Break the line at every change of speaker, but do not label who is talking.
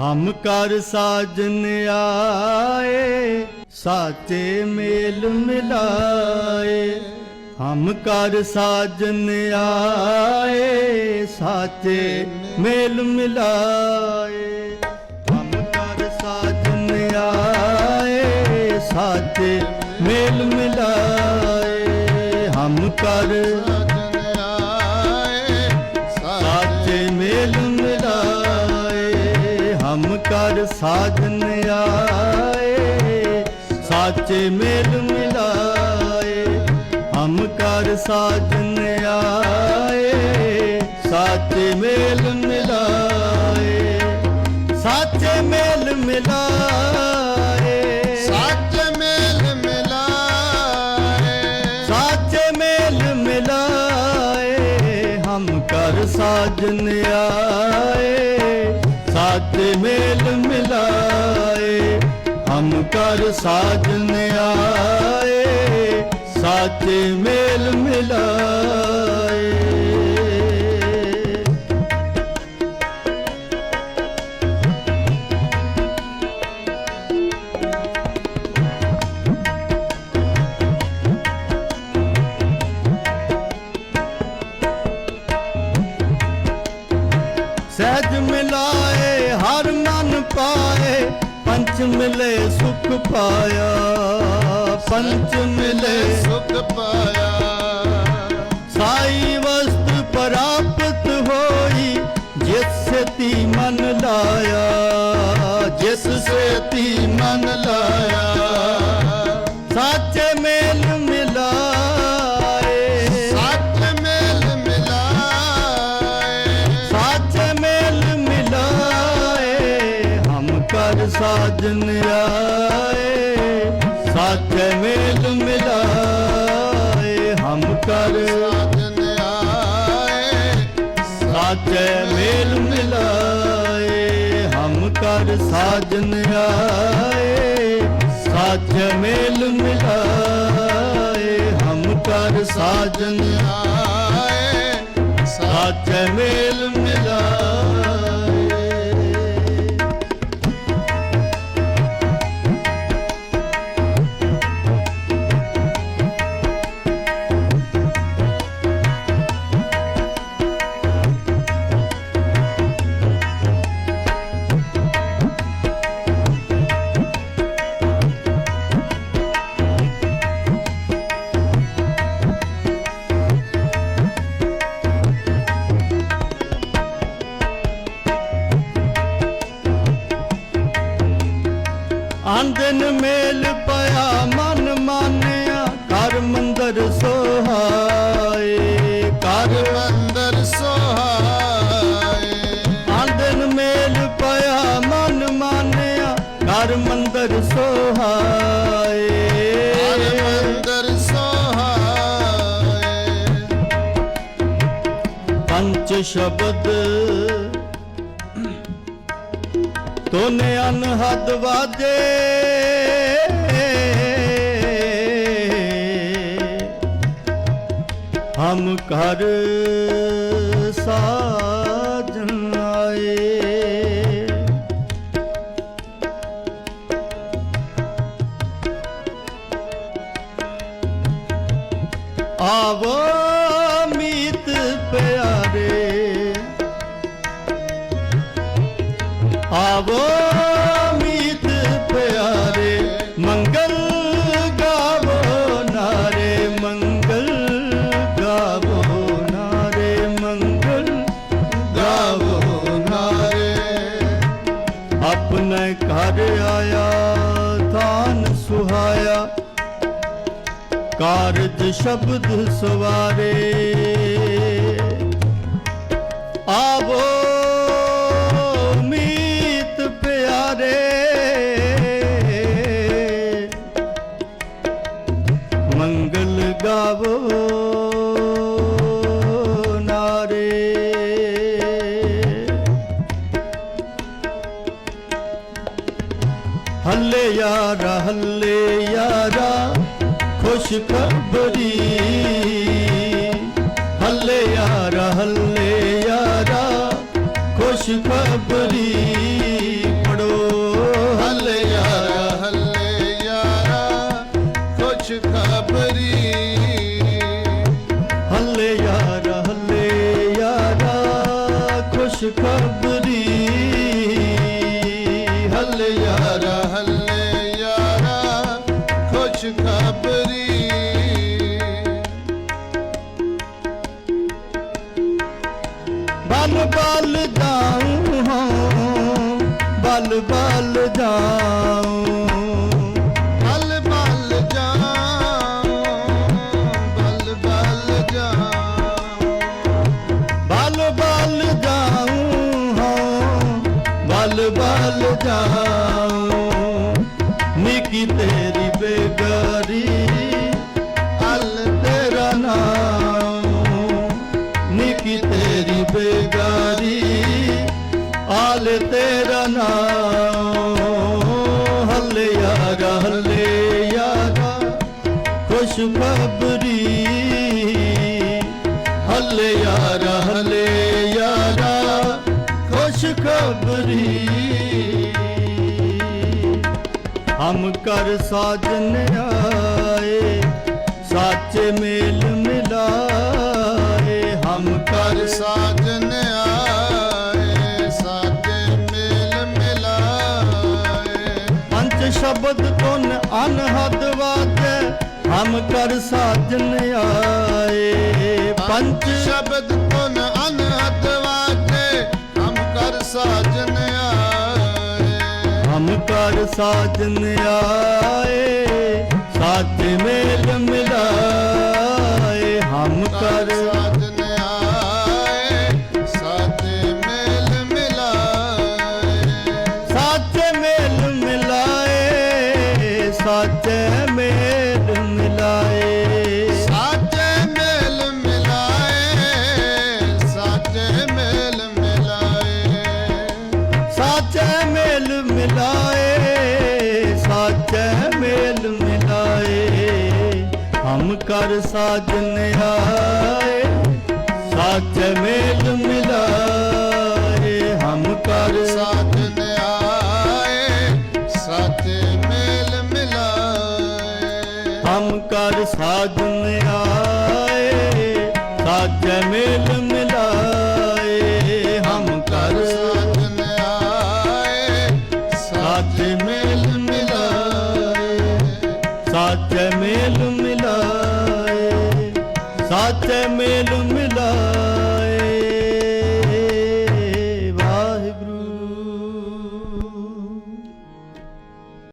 ਹਮ ਕਰ ਸਾਜਨ ਆਏ, ਸਾਚੇ ਮੇਲ ਮਿਲਾਏ। ਹਮ ਕਰ ਸਾਜਨ ਆਏ, ਸਾਚੇ ਮੇਲ ਮਿਲਾਏ। ਹਮ ਕਰ ਸਾਜਨ ਆਏ, ਸਾਚੇ ਮੇਲ ਮਿਲਾਏ। ਹਮ ਕਰ ਕਰ ਸਾਜਨ ਆਏ, ਸਾਚੇ ਮੇਲ ਮਿਲਾਏ। ਹਮ ਕਰ ਸਾਜਨ ਆਏ, ਸਾਚੇ ਮੇਲ ਮਿਲਾਏ। ਸਾਚੇ ਮੇਲ ਮਿਲਾਏ।
ਸਾਚੇ ਮੇਲ ਮਿਲਾਏ
ਹਮ ਕਰ ਸਾਜਨ ਆਏ ਸਾਚੇ ਮੇਲ ਮਿਲਾਏ। ਸਹਿਜ ਮਿਲਾਏ ਹਰ ਮਨ ਪਾਏ ਪੰਚ ਮਿਲੇ ਸੁਖ ਪਾਇਆ। ਪੰਚ ਮਿਲੇ
ਸੁਖ ਪਾਇਆ।
ਸਾਈ ਵਸਤ ਪ੍ਰਾਪਤ ਹੋਈ ਜਿਸ ਸਤੀ ਮਨ ਲਾਇਆ। ਜਿਸ ਸਤੀ ਮਨ ਲਾਇਆ। ਸਾਚੇ ਸਾਜਨ ਆਏ ਸਾਚੇ ਮੇਲ ਮਿਲਾਏ ਹਮ ਕਰ।
ਸਾਜਨ ਆਏ
ਸਾਚੇ ਮੇਲ ਮਿਲਾਏ ਹਮ ਕਰ। ਸਾਜਨ ਆਏ ਸਾਚੇ ਮੇਲ ਮਿਲਾਏ ਹਮ ਕਰ। ਸਾਜਨ
ਆਏ
ਸਾਚੇ ਮੇਲ ਆਂਦਨ ਮੇਲ ਪਿਆ ਮਨ ਮਾਨਿਆ ਕਰ ਮੰਦਰ ਸੋਹਾਏ ਕਰ
ਮੰਦਰ ਸੋਹਾਏ।
ਆਂਦਨ ਮੇਲ ਪਿਆ ਮਨ ਮਾਨਿਆ ਕਰ ਮੰਦਰ ਸੋਹਾਏ।
ਹਰ ਮੰਦਰ ਸੋਹਾਏ।
ਪੰਚ ਸ਼ਬਦ ਤੋਨੇ ਅਨਹਦ ਵਾਜੇ। ਹਮ ਘਰ ਸਾਜਨ ਆਵੋ ਮੀਤ ਪਿਆਰੇ, ਮੰਗਲ ਗਾਵੋ ਨਾਰੇ, ਮੰਗਲ ਗਾਵੋ ਨਾਰੇ, ਮੰਗਲ ਗਾਵੋ ਨਾਰੇ। ਆਪਣੇ ਘਰ ਆਇਆ, ਥਾਨ ਸੁਹਾਇਆ, ਕਾਰਜ ਸ਼ਬਦ ਸਵਾਰੇ। ਆਵੋ ਹੱਲੇ ਯਾਰਾ ਹੱਲੇ ਯਾਰਾ, ਖੁਸ਼ ਖਬਰੀ। ਹੱਲੇ ਯਾਰਾ ਹੱਲੇ ਯਾਰਾ, ਖੁਸ਼ ਖਬਰੀ। ਪੜੋ, ਹੱਲੇ ਯਾਰਾ ਹੱਲੇ ਯਾਰਾ, ਖੁਸ਼ ਖਬਰੀ। ਹੱਲੇ ਯਾਰਾ
ਹੱਲੇ ਯਾਰਾ, ਖੁਸ਼ ਖਬਰੀ।
ਹੱਲੇ ਯਾਰਾ। ਬਲ ਬਲ ਜਾਉਂ
ਬਲ ਬਲ ਜਾਉਂ ਬਲ ਬਲ ਜਾਉਂ
ਬਲ ਬਲ ਜਾਉਂ ਹਾਂ ਬਲ ਬਲ ਜਾਉਂ। ਖੁਸ਼ ਖਬਰੀ ਹਲੇ ਯਾਰਾ ਹਲੇ ਯਾਰਾ, ਖੁਸ਼ ਖਬਰੀ। ਹਮ ਕਰ ਸਾਜਨ ਆਏ, ਸਾਚੇ ਮੇਲ ਮਿਲਾਏ। ਹਮ ਕਰ
ਸਾਜਨ ਆਏ ਸਾਜੇ ਮੇਲ ਮਿਲਾਏ।
ਪੰਜ ਸ਼ਬਦ ਤੁਨ ਅਨਹਦ ਵਾਜੈ। ਹਮ ਕਰ ਸਾਜਨ ਆਏ ਪੰਜ
ਸ਼ਬਦ ਤੁਨ ਅਨਹਦ ਵਾਜੇ ਹਮ ਕਰ ਸਾਜਨ ਆਏ।
ਹਮ ਕਰ ਸਾਜਨ ਆਏ ਸਾਚੇ ਮੇਲ ਮਿਲਾਏ ਹਮ ਕਰ
ਸਾਜਨ ਆਏ ਸਾਜੇ ਮੇਲ ਮਿਲਾਏ।
ਸਾਚੇ ਮੇਲ ਮਿਲਾਏ ਸਾਚੇ
ਕਰ ਸਾਜਨ ਆਏ ਸਾਚ ਮੇਲ ਮਿਲਾਏ
ਹਮ ਕਰ ਸਾਜਨ ਆਏ ਸਾਚ ਮੇਲ ਮਿਲਾਏ ਹਮ ਕਰ ਸਾਜਨ ਆਏ ਸਾਚ ਮੇਲ ਮਿਲਾਏ ਹਮ ਕਰ
ਸਾਜਨ ਆਏ ਸਾਚ ਮੇਲ ਮਿਲਾਏ
ਸਾਚ ਮੇਲ காத்த மேலும்